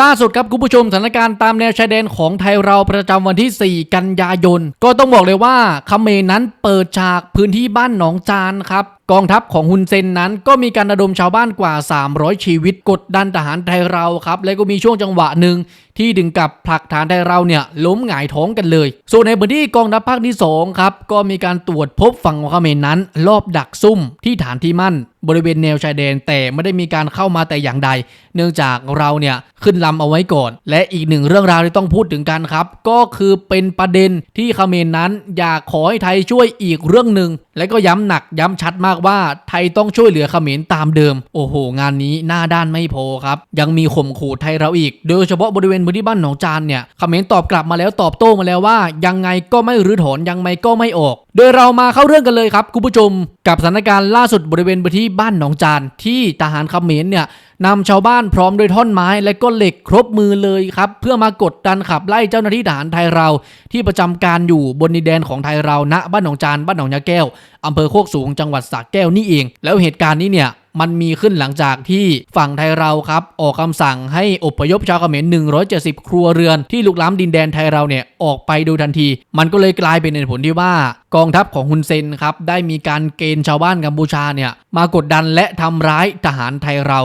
ล่าสุดครับคุณผู้ชมสถานการณ์ตามแนวชายแดนของไทยเราประจำวันที่ 4 กันยายน ก็ต้องบอกเลยว่าเขมรนั้นเปิดฉากพื้นที่บ้านหนองจานครับกองทัพของฮุนเซนนั้นก็มีการระดมชาวบ้านกว่า 300 ชีวิตกดดันทหารไทยเราครับ และก็มีช่วงจังหวะหนึ่งที่ดึงกับผลักฐานไทยเราเนี่ยล้มหงายท้องกันเลย ส่วนในพื้นที่กองทัพภาคที่2ครับก็มีการตรวจพบฝั่งของเขมรนั้น รอบดักซุ่มที่ฐานที่มั่น บริเวณแนวชายแดนแต่ไม่ได้มีการเข้ามาแต่อย่างใด เนื่องจากเราเนี่ยขึ้นลำเอาไว้ก่อน และอีกหนึ่งเรื่องราวที่ต้องพูดถึงกันครับ ก็คือเป็นประเด็นที่เขมรนั้นอยากขอให้ไทยช่วยอีกเรื่องหนึ่งและก็ย้ำหนักย้ำชัดมากว่าไทยต้องช่วยเหลือเขมรตามเดิม โอ้โห งานนี้หน้าด้านไม่พอครับ ยังมีข่มขู่ไทยเราอีก โดยเฉพาะบริเวณพื้นที่บ้านหนองจานเนี่ยเขมรตอบกลับมาแล้วตอบโต้มาแล้วว่า ยังไงก็ไม่รื้อถอนยังไงก็ไม่ออก โดยเรามาเข้าเรื่องกันเลยครับคุณผู้ชม กับสถานการณ์ล่าสุดบริเวณพื้นที่บ้านหนองจานที่ทหารเขมรเนี่ย นำชาวบ้านพร้อมด้วยท่อนไม้และก็เหล็กครบมือเลยครับ เพื่อมากดดันขับไล่เจ้าหน้าที่ทหารไทยเรา ที่ประจำการอยู่บนดินแดนของไทยเราณบ้านหนองจานบ้านหนองยาแก้วอำเภอโคกสูงจังหวัดสระแก้วนี่เอง แล้วเหตุการณ์นี้เนี่ยมันมีขึ้นหลังจากที่ฝั่งไทยเราครับ ออกคำสั่งให้อพยพชาวเขมร170 ครัวเรือนที่ลุกล้ำดินแดนไทยเราเนี่ยออกไปโดยทันที มันก็เลยกลายเป็นเหตุผลที่ว่ากองทัพของฮุนเซนครับ ได้มีการเกณฑ์ชาวบ้านกัมพูชาเนี่ยมากดดันและทำร้ายทหารไทยเรา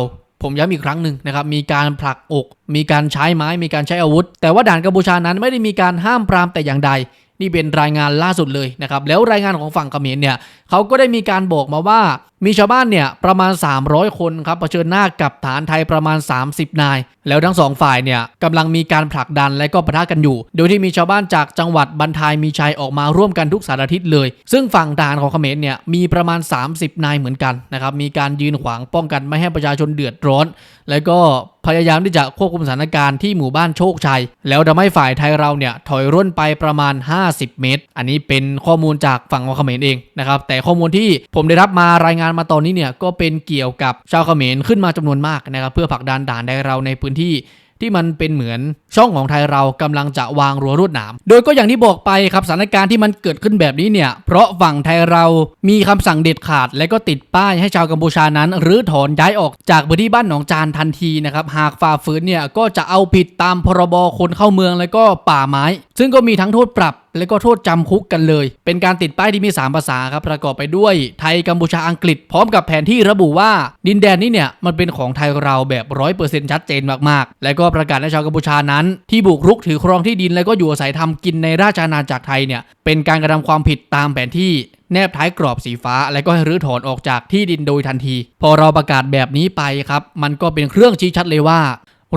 ผมย้ำอีกครั้งหนึ่งนะครับ มีการผลักอก มีการใช้ไม้ มีการใช้อาวุธ แต่ว่าด่านกัมพูชานั้นไม่ได้มีการห้ามปรามแต่อย่างใด นี่เป็นรายงานล่าสุดเลยนะครับแล้วรายงานของฝั่งเขมรเนี่ยเขาก็ได้มีการบอกมาว่า มีชาวบ้านเนี่ยประมาณ 300 คนครับเผชิญหน้ากับฐานไทยประมาณ 30 นาย แล้วทั้งสองฝ่ายเนี่ยกำลังมีการผลักดันและก็ปะทะกันอยู่ โดยที่มีชาวบ้านจากจังหวัดบันทายมีชัยออกมาร่วมกันทุกสารทิศเลย ซึ่งฝั่งทหารของเขมรเนี่ยมีประมาณ 30 นายเหมือนกันนะครับมีการยืนขวางป้องกันไม่ให้ประชาชนเดือดร้อน แล้วก็พยายามที่จะควบคุมสถานการณ์ที่หมู่บ้านโชคชัย แล้วทำให้ฝ่ายไทยเราเนี่ยถอยร่นไปประมาณ50 เมตร อันนี้เป็นข้อมูลจากฝั่งของเขมรเองนะครับแต่ข้อมูลที่ผมได้รับมารายงานมาตอนนี้เนี่ยก็เป็นเกี่ยวกับชาวเขมรขึ้นมาจำนวนมากนะครับเพื่อผลักดันด่านไทยเราในพื้นที่ที่มันเป็นเหมือนช่องของไทยเรากำลังจะวางรั้วรวดหนาม โดยก็อย่างที่บอกไปครับสถานการณ์ที่มันเกิดขึ้นแบบนี้เนี่ย เพราะฝั่งไทยเรามีคำสั่งเด็ดขาด และก็ติดป้ายให้ชาวกัมพูชานั้นรื้อถอนย้ายออกจากพื้นที่บ้านหนองจานทันทีนะครับ หากฝ่าฝืนเนี่ยก็จะเอาผิดตามพรบคนเข้าเมืองและก็ป่าไม้ ซึ่งก็มีทั้งโทษปรับ และก็โทษจำคุกกันเลย เป็นการติดป้ายที่มี 3 ภาษาครับประกอบไปด้วยไทยกัมพูชาอังกฤษ พร้อมกับแผนที่ระบุว่า ดินแดนนี้เนี่ยมันเป็นของไทยเราแบบร้อยเปอร์เซ็นต์ชัดเจนมากๆ และก็ประกาศให้ชาวกัมพูชานั้น ที่บุกรุกถือครองที่ดินและก็อยู่อาศัยทำกินในราชอาณาจักรไทยเนี่ยเป็นการกระทำความผิดตามแผนที่แนบท้ายกรอบสีฟ้า และก็ให้รื้อถอนออกจากที่ดินโดยทันที พอเราประกาศแบบนี้ไปครับ มันก็เป็นเครื่องชี้ชัดเลยว่า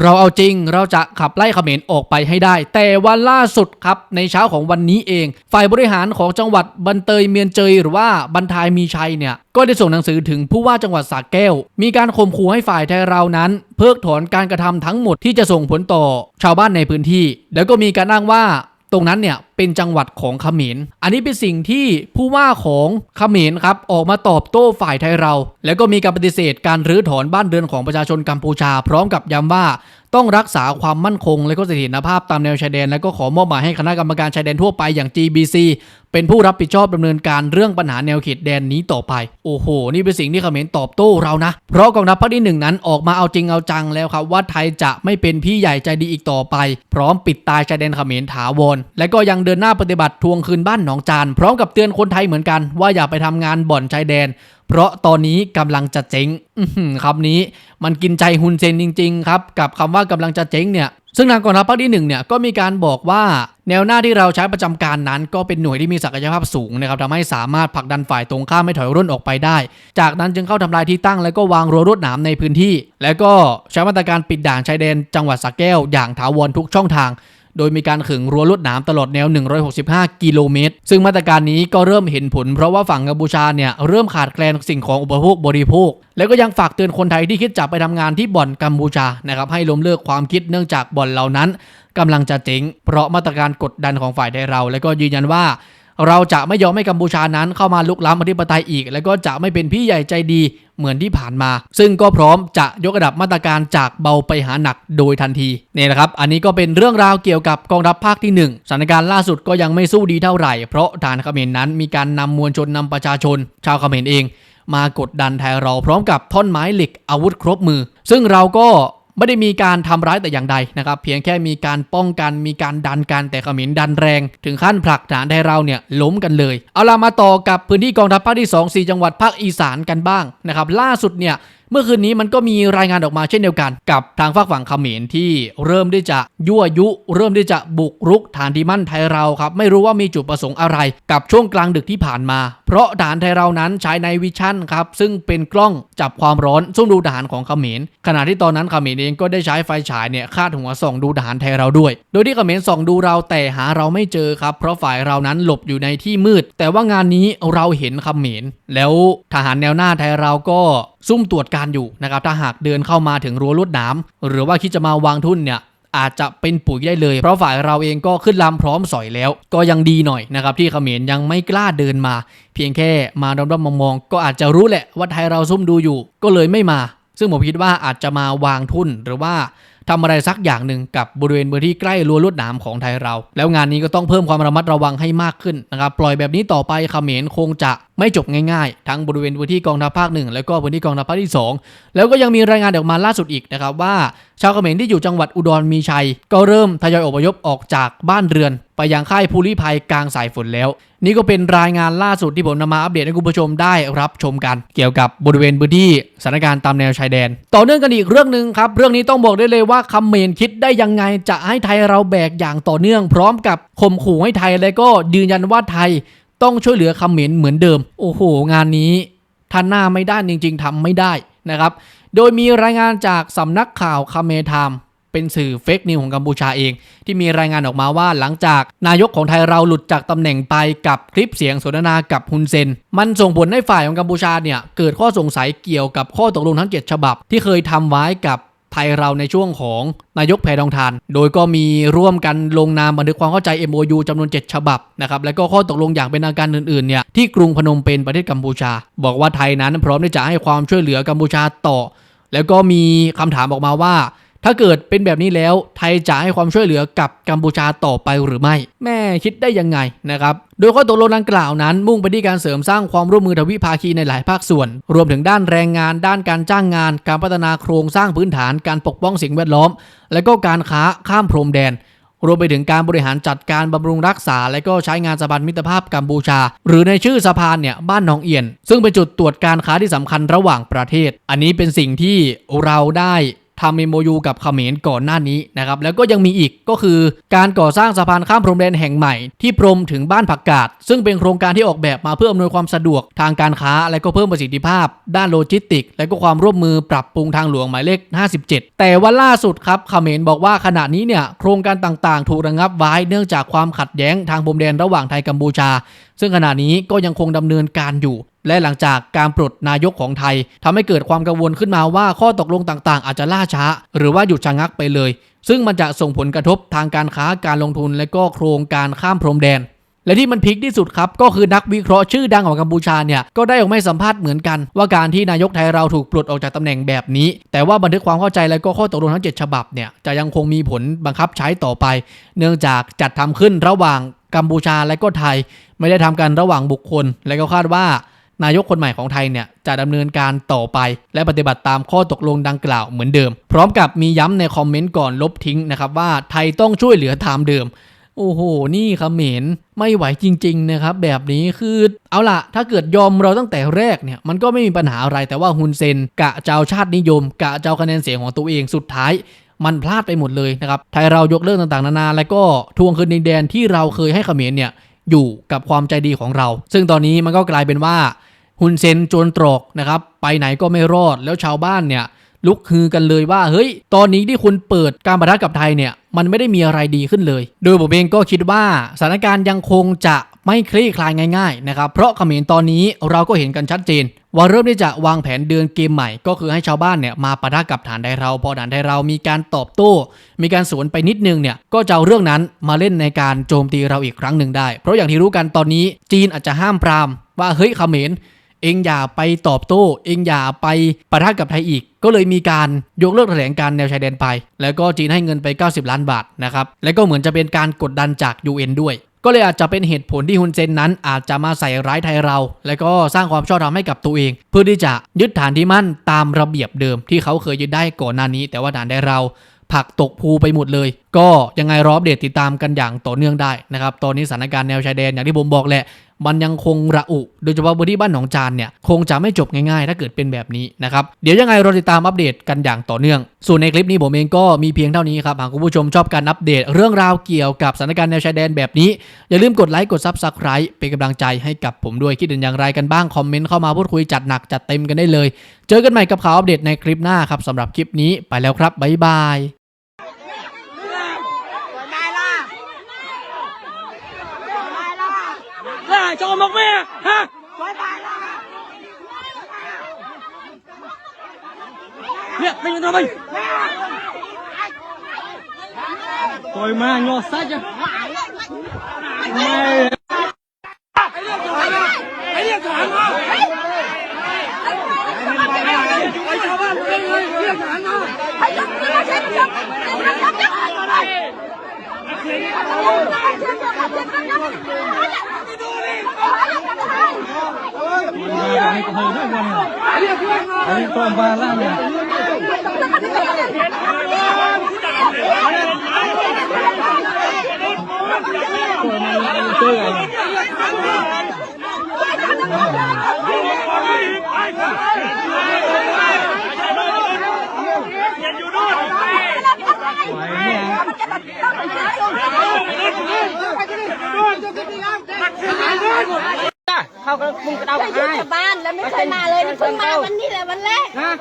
เราเอาจริงเราจะขับไล่เขมรออกไปให้ได้ แต่วันล่าสุดครับในเช้าของวันนี้เอง ฝ่ายบริหารของจังหวัดบันเตยเมียนเจยหรือว่าบันทายมีชัยเนี่ยก็ได้ส่งหนังสือถึงผู้ว่าจังหวัดสระแก้ว มีการข่มขู่ให้ฝ่ายไทยเรานั้น เพิกถอนการกระทำทั้งหมดที่จะส่งผลต่อชาวบ้านในพื้นที่ แล้วก็มีการอ้างว่า ตรงนั้นเนี่ยเป็นจังหวัดของเขมร อันนี้เป็นสิ่งที่ผู้ว่าของเขมรครับออกมาตอบโต้ฝ่ายไทยเรา แล้วก็มีการปฏิเสธการรื้อถอนบ้านเรือนของประชาชนกัมพูชา พร้อมกับย้ำว่า ต้องรักษาความมั่นคง และก็เสถียรภาพตามแนวชายแดน และก็ขอมอบหมายให้คณะกรรมการชายแดนทั่วไปอย่าง GBC เป็นผู้รับผิดชอบดำเนินการเรื่องปัญหาแนวเขตแดนนี้ต่อไป โอ้โห นี่เป็นสิ่งที่เขมรตอบโต้เรานะ เพราะกองทัพภาคที่หนึ่งนั้นออกมาเอาจริงเอาจังแล้วครับว่าไทยจะไม่เป็นพี่ใหญ่ใจดีอีกต่อไป พร้อมปิดตายชายแดนเขมรถาวร และก็ยังเดินหน้าปฏิบัติทวงคืนบ้านหนองจาน พร้อมกับเตือนคนไทยเหมือนกันว่าอย่าไปทำงานบ่อนชายแดน เพราะตอนนี้กำลังจะเจ๊งคำนี้มันกินใจฮุนเซนจริง ๆ ครับ กับคำว่ากำลังจะเจ๊งเนี่ยซึ่งทางกองทัพภาคที่หนึ่งเนี่ยก็มีการบอกว่าแนวหน้าที่เราใช้ประจำการนั้นก็เป็นหน่วยที่มีศักยภาพสูงนะครับทำให้สามารถผลักดันฝ่ายตรงข้ามไม่ถอยร่นออกไปได้ จากนั้นจึงเข้าทำลายที่ตั้งแล้วก็วางรั้วรวดหนามในพื้นที่ แล้วก็ใช้มาตรการปิดด่านชายแดนจังหวัดสระแก้วอย่างถาวรทุกช่องทาง โดยมีการขึงรั้วลวดหนามตลอดแนว 165 กิโลเมตร ซึ่งมาตรการนี้ก็เริ่มเห็นผลเพราะว่าฝั่งกัมพูชาเนี่ยเริ่มขาดแคลนสิ่งของอุปโภคบริโภค แล้วก็ยังฝากเตือนคนไทยที่คิดจะไปทำงานที่บ่อนกัมพูชานะครับให้ล้มเลิกความคิดเนื่องจากบ่อนเหล่านั้นกำลังจะเจ๊งเพราะมาตรการกดดันของฝ่ายไทยเรา และก็ยืนยันว่า เราจะไม่ยอมให้กัมพูชานั้นเข้ามาลุกล้ำอธิปไตยอีก และก็จะไม่เป็นพี่ใหญ่ใจดีเหมือนที่ผ่านมา ซึ่งก็พร้อมจะยกระดับมาตรการจากเบาไปหาหนักโดยทันทีนี่แหละครับ อันนี้ก็เป็นเรื่องราวเกี่ยวกับกองทัพภาคที่ 1สถานการณ์ล่าสุดก็ยังไม่สู้ดีเท่าไหร่ เพราะฐานเขมรนั้นมีการนำมวลชนนำประชาชน ชาวเขมรเอง มากดดันไทยเราพร้อมกับท่อนไม้เหล็กอาวุธครบมือ ซึ่งเราก็ ไม่ได้มีการทำร้ายแต่อย่างใดนะครับ เพียงแค่มีการป้องกันมีการดันกันแต่เขมรดันแรง ถึงขั้นผลักฐานไทยเราเนี่ยล้มกันเลย เอาล่ะมาต่อกับพื้นที่กองทัพภาคที่ 2 4 จังหวัดภาคอีสานกันบ้างนะครับ ล่าสุดเนี่ย เมื่อคืนนี้มันก็มีรายงานออกมาเช่นเดียวกันกับทางฝากฝั่งเขมรที่เริ่มที่จะยั่วยุ เริ่มที่จะบุกรุกฐานที่มั่นไทยเราครับไม่รู้ว่ามีจุดประสงค์อะไร กับช่วงกลางดึกที่ผ่านมา เพราะฐานไทยเรานั้นใช้ในวิชั่นครับซึ่งเป็นกล้องจับความร้อนซุ่มดูทหารของเขมรขณะที่ตอนนั้นเขมรเองก็ได้ใช้ไฟฉายเนี่ยคาดหัวส่องดูทหารไทยเราด้วย โดยที่เขมรส่องดูเราแต่หาเราไม่เจอครับ เพราะฝ่ายเรานั้นหลบอยู่ในที่มืด แต่ว่างานนี้เราเห็นเขมรแล้วทหารแนวหน้าไทยเราก็ซุ่มตรวจการอยู่นะครับถ้าหากเดินเข้ามาถึงรั้วลวดหนามหรือว่าคิดจะมาวางทุ่นเนี่ยอาจจะเป็นปุ๋ยได้เลย เพราะฝ่ายเราเองก็ขึ้นลำพร้อมสอยแล้ว ก็ยังดีหน่อยนะครับที่เขมรยังไม่กล้าเดินมา เพียงแค่มาด้อมๆมองๆก็อาจจะรู้แหละว่าไทยเราซุ่มดูอยู่ ก็เลยไม่มา ซึ่งผมคิดว่าอาจจะมาวางทุ่นหรือว่า ทำอะไรสักอย่างหนึ่งกับบริเวณพื้นที่ใกล้รั้วลวดหนามของไทยเรา แล้วงานนี้ก็ต้องเพิ่มความระมัดระวังให้มากขึ้นนะครับปล่อยแบบนี้ต่อไปเขมรคงจะไม่จบง่ายๆ ทั้งบริเวณพื้นที่กองทัพภาคหนึ่งแล้วก็พื้นที่กองทัพภาคที่สองแล้วก็ยังมีรายงานออกมาล่าสุดอีกนะครับว่า ชาวเขมรที่อยู่จังหวัดอุดรมีชัย ก็เริ่มทยอยอพยพออกจากบ้านเรือน ไปยังค่ายภูริภัยกลางสายฝนแล้ว นี่ก็เป็นรายงานล่าสุดที่ผมนำมาอัปเดตให้คุณผู้ชมได้รับชมกัน เกี่ยวกับบริเวณพื้นที่สถานการณ์ตามแนวชายแดน ต่อเนื่องกันอีกเรื่องหนึ่งครับ เรื่องนี้ต้องบอกได้เลยว่าคำเขมรคิดได้ยังไงจะให้ไทยเราแบกอย่างต่อเนื่องพร้อมกับข่มขู่ให้ไทยและก็ยืนยันว่าไทย ต้องช่วยเหลือคำเขมรเหมือนเดิม โอ้โห งานนี้ท่านหน้าไม่ได้จริง ๆทำไม่ได้ นะครับ โดยมีรายงานจากสำนักข่าวคาเมทามเป็นสื่อเฟกนิวของกัมพูชาเอง ที่มีรายงานออกมาว่าหลังจากนายกของไทยเราหลุดจากตำแหน่งไปกับคลิปเสียงสนทนากับฮุนเซน มันส่งผลให้ฝ่ายของกัมพูชาเนี่ย เกิดข้อสงสัยเกี่ยวกับข้อตกลงทั้ง 7 ฉบับ ที่เคยทำไว้กับ ไทยเราในช่วงของนายกแพทองทาน โดยก็มีร่วมกันลงนามบันทึกความเข้าใจ MOU จำนวน 7 ฉบับนะครับแล้วก็ข้อตกลงอย่างเป็นทางการอื่นๆเนี่ยที่กรุงพนมเปญประเทศกัมพูชา บอกว่าไทยนั้นพร้อมที่จะให้ความช่วยเหลือกัมพูชาต่อ แล้วก็มีคำถามออกมาว่า ถ้าเกิดเป็นแบบนี้แล้วไทยจะให้ความช่วยเหลือกับกัมพูชาต่อไปหรือไม่ แม่คิดได้ยังไงนะครับ โดยข้อตกลงดังกล่าวนั้น มุ่งไปที่การเสริมสร้างความร่วมมือทวิภาคีในหลายภาคส่วน รวมถึงด้านแรงงาน ด้านการจ้างงาน การพัฒนาโครงสร้างพื้นฐาน การปกป้องสิ่งแวดล้อม และก็การค้าข้ามพรมแดนรวมไปถึงการบริหารจัดการบำรุงรักษา และก็ใช้งานสะพานมิตรภาพกัมพูชา หรือในชื่อสะพานเนี่ยบ้านหนองเอียน ซึ่งเป็นจุดตรวจการค้าที่สำคัญระหว่างประเทศ อันนี้เป็นสิ่งที่เราได้ ทำเมโมยูกับเขมรก่อนหน้านี้นะครับแล้วก็ยังมีอีกก็คือการก่อสร้างสะพานข้ามพรมแดนแห่งใหม่ ที่พรมถึงบ้านผักกาดซึ่งเป็นโครงการที่ออกแบบมาเพื่ออำนวยความสะดวกทางการค้า และก็เพิ่มประสิทธิภาพ ด้านโลจิสติก และก็ความร่วมมือปรับปรุงทางหลวงหมายเลข 57 แต่ว่าล่าสุดครับเขมรบอกว่าขณะนี้เนี่ยโครงการต่างๆ ถูกระงับไว้เนื่องจากความขัดแย้งทางพรมแดนระหว่างไทยกัมพูชา ซึ่งขณะนี้ก็ยังคงดำเนินการอยู่ และหลังจากการปลดนายกของไทยทำให้เกิดความกังวลขึ้นมาว่าข้อตกลงต่างๆ อาจจะล่าช้า หรือว่าหยุดชะงักไปเลย ซึ่งมันจะส่งผลกระทบทางการค้าการลงทุนและก็โครงการข้ามพรมแดน และที่มันพีคที่สุดครับ ก็คือนักวิเคราะห์ชื่อดังของกัมพูชาเนี่ยก็ได้ออกมาสัมภาษณ์เหมือนกัน ว่าการที่นายกไทยเราถูกปลดออกจากตำแหน่งแบบนี้ แต่ว่าบันทึกความเข้าใจและก็ข้อตกลงทั้ง 7 ฉบับเนี่ยจะยังคงมีผลบังคับใช้ต่อไป เนื่องจากจัดทำขึ้นระหว่างกัมพูชาและก็ไทย ไม่ได้ทำกันระหว่างบุคคล และก็คาดว่า นายกคนใหม่ของไทยเนี่ยจะดำเนินการต่อไป และปฏิบัติตามข้อตกลงดังกล่าวเหมือนเดิม พร้อมกับมีย้ำในคอมเมนต์ก่อนลบทิ้งนะครับว่าไทยต้องช่วยเหลือตามเดิม โอ้โห นี่เขมรไม่ไหวจริง ๆ นะครับ แบบนี้คือเอาล่ะ ถ้าเกิดยอมเราตั้งแต่แรกเนี่ยมันก็ไม่มีปัญหาอะไรแต่ว่าฮุนเซน กะเจ้าชาตินิยม กะเจ้าคะแนนเสียงของตัวเองสุดท้ายมันพลาดไปหมดเลยนะครับ ไทยเรายกเลิกต่างๆ นานา แล้วก็ทวงคืนดินแดนที่เราเคยให้เขมรเนี่ยอยู่กับความใจดีของเรา ซึ่งตอนนี้มันก็กลายเป็นว่า ฮุนเซนจวนตรอกนะครับไปไหนก็ไม่รอดแล้วชาวบ้านเนี่ยลุกฮือกันเลยว่าเฮ้ย ตอนนี้ที่คุณเปิดการประทะกับไทยเนี่ย มันไม่ได้มีอะไรดีขึ้นเลย โดยผมเองก็คิดว่าสถานการณ์ยังคงจะไม่คลี่คลายง่ายๆนะครับ เพราะเขมรตอนนี้เราก็เห็นกันชัดเจน ว่าเริ่มที่จะวางแผนเดินเกมใหม่ ก็คือให้ชาวบ้านเนี่ยมาปะทะกับฐานไทยเรา พอฐานไทยเรามีการตอบโต้ มีการสวนไปนิดนึงเนี่ย ก็จะเอาเรื่องนั้นมาเล่นในการโจมตีเราอีกครั้งหนึ่งได้ เพราะอย่างที่รู้กันตอนนี้จีนอาจจะห้ามปรามว่าเฮ้ยเขมร เองอย่าไปตอบโต้ เองอย่าไปปะทะกับไทยอีก ก็เลยมีการยกเลิกแถลงการแนวชายแดนไป แล้วก็จีนให้เงินไป 90 ล้านบาทนะครับ แล้วก็เหมือนจะเป็นการกดดันจาก UN ด้วย ก็เลยอาจจะเป็นเหตุผลที่ฮุนเซนนั้นอาจจะมาใส่ร้ายไทยเรา และก็สร้างความชอบธรรมให้กับตัวเอง เพื่อที่จะยึดฐานที่มั่นตามระเบียบเดิมที่เขาเคยยึดได้ก่อนหน้านี้ แต่ว่าฐานได้เราผักตกภูไปหมดเลย ก็ยังไงรออัปเดตติดตามกันอย่างต่อเนื่องได้นะครับ ตอนนี้สถานการณ์แนวชายแดนอย่างที่ผมบอกแหละ มันยังคงระอุ โดยเฉพาะพื้นที่บ้านหนองจานเนี่ยคงจะไม่จบง่ายๆ ถ้าเกิดเป็นแบบนี้นะครับ เดี๋ยวยังไงเราติดตามอัปเดตกันอย่างต่อเนื่อง ส่วนในคลิปนี้ผมเองก็มีเพียงเท่านี้ครับ หากคุณผู้ชมชอบการอัปเดต เรื่องราวเกี่ยวกับสถานการณ์แนวชายแดนแบบนี้ อย่าลืมกดไลค์กด Subscribe เป็นกำลังใจให้กับผมด้วยคิดเห็นอย่างไรกันบ้างคอมเมนต์เข้ามาพูดคุยจัดหนักจัดเต็มกันได้เลย เจอกันใหม่กับข่าวอัปเดตในคลิปหน้าครับสำหรับคลิปนี้ไปแล้วครับบ๊ายบาย lại cho một mẹ ha? Nè, mình lên mình Tôi mà anh sát chứ. Mày Hãy subscribe cho kênh Ghiền Mì Gõ Để không bỏ lỡ những video hấp dẫn này cũng hơi nữa anh em này còn ba lan này chơi này Hãy subscribe cho kênh Ghiền เขาก็มึงกระเดา ไปอยู่ ให้ กับบ้านแล้วไม่เคยมาเลยเพิ่งมาวันนี้แหละวันแรก ฮะ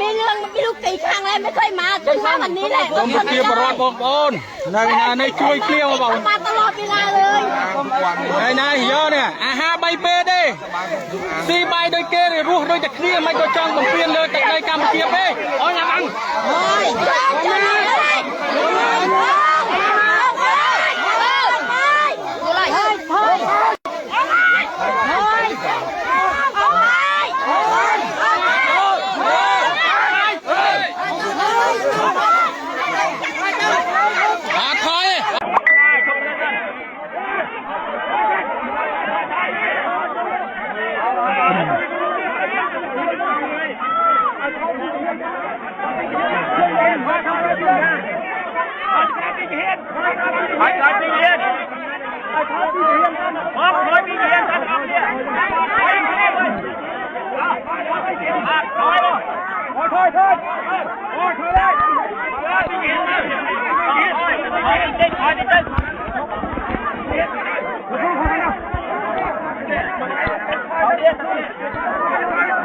มีเรื่องไม่รู้กี่ครั้งแล้วไม่เคยมาจนมาวันนี้แหละ ผมมาเตรียมรอดบอกบอลนายนายในช่วยเคลียร์บอก มาตลอดเวลาเลย นายนายเยอะเนี่ยอาหาใบเปเด้สี่ใบโดยเกลีรวโดยจะเคลียร์ไม่ก็จ้องบังเปลี่ยนเลยแต่ในกรรมเทียบเด้อ๋ออย่าบัง เฮ้ย bị hiên phải nói bị hiên không nói bị hiên ta không hiên thôi thôi thôi thôi thôi thôi đây thôi bị hiên thôi thôi đi chơi thôi đi chơi Hãy subscribe cho kênh Ghiền Mì Gõ Để không bỏ lỡ những video hấp dẫn